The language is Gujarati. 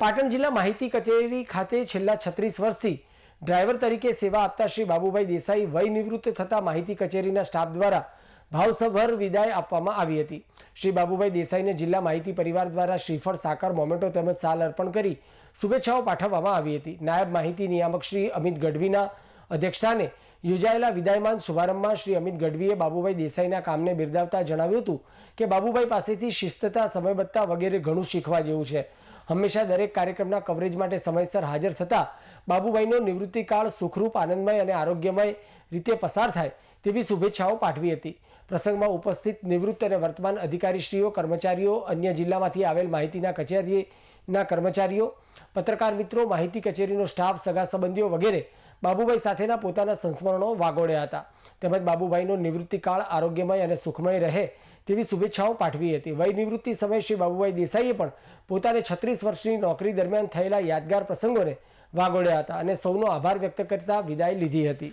પાટણ જિલ્લા માહિતી કચેરી ખાતે છેલ્લા છત્રીસ વર્ષથી ડ્રાઈવર તરીકે સેવા આપતા શ્રી બાબુભાઈ દેસાઈ વય નિવૃત્ત થતા માહિતી કચેરીના સ્ટાફ દ્વારા ભાવસભર વિદાય આપવામાં આવી હતી. શ્રી બાબુભાઈ દેસાઈને જિલ્લા માહિતી પરિવાર દ્વારા શ્રીફળ, સાકર, મોમેન્ટો તેમજ સાલ અર્પણ કરી શુભેચ્છાઓ પાઠવવામાં આવી હતી. નાયબ માહિતી નિયામક શ્રી અમિત ગઢવીના અધ્યક્ષસ્થાને યોજાયેલા વિદાયમાન શુભારંભમાં શ્રી અમિત ગઢવીએ બાબુભાઈ દેસાઈના કામને બિરદાવતા જણાવ્યું હતું કે, બાબુભાઈ પાસેથી શિસ્તતા, સમયબદ્ધતા વગેરે ઘણું શીખવા જેવું છે. હંમેશા દરેક કાર્યક્રમના કવરેજ માટે સમયસર હાજર થતા બાબુભાઈનો નિવૃત્તિકાળ સુખરૂપ, આનંદમય અને આરોગ્યમય રીતે પસાર થાય તેવી શુભેચ્છાઓ પાઠવી હતી. પ્રસંગમાં ઉપસ્થિત નિવૃત્ત અને વર્તમાન અધિકારીશ્રીઓ, કર્મચારીઓ, અન્ય જિલ્લામાંથી આવેલ માહિતીના કચેરીના કર્મચારીઓ, પત્રકાર મિત્રો, માહિતી કચેરીનો સ્ટાફ, સગા સંબંધીઓ વગેરે બાબુભાઈ સાથેના પોતાના સંસ્મરણો વાગોળ્યા હતા. તેમજ બાબુભાઈનો નિવૃત્તિકાળ આરોગ્યમય અને સુખમય રહે તેવી શુભેચ્છાઓ પાઠવી હતી. વય નિવૃત્તિ સમયે શ્રી બાબુભાઈ દેસાઈએ પણ પોતાને છત્રીસ વર્ષની નોકરી દરમિયાન થયેલા યાદગાર પ્રસંગોને વાગોળ્યા હતા અને સૌનો આભાર વ્યક્ત કરતા વિદાય લીધી હતી.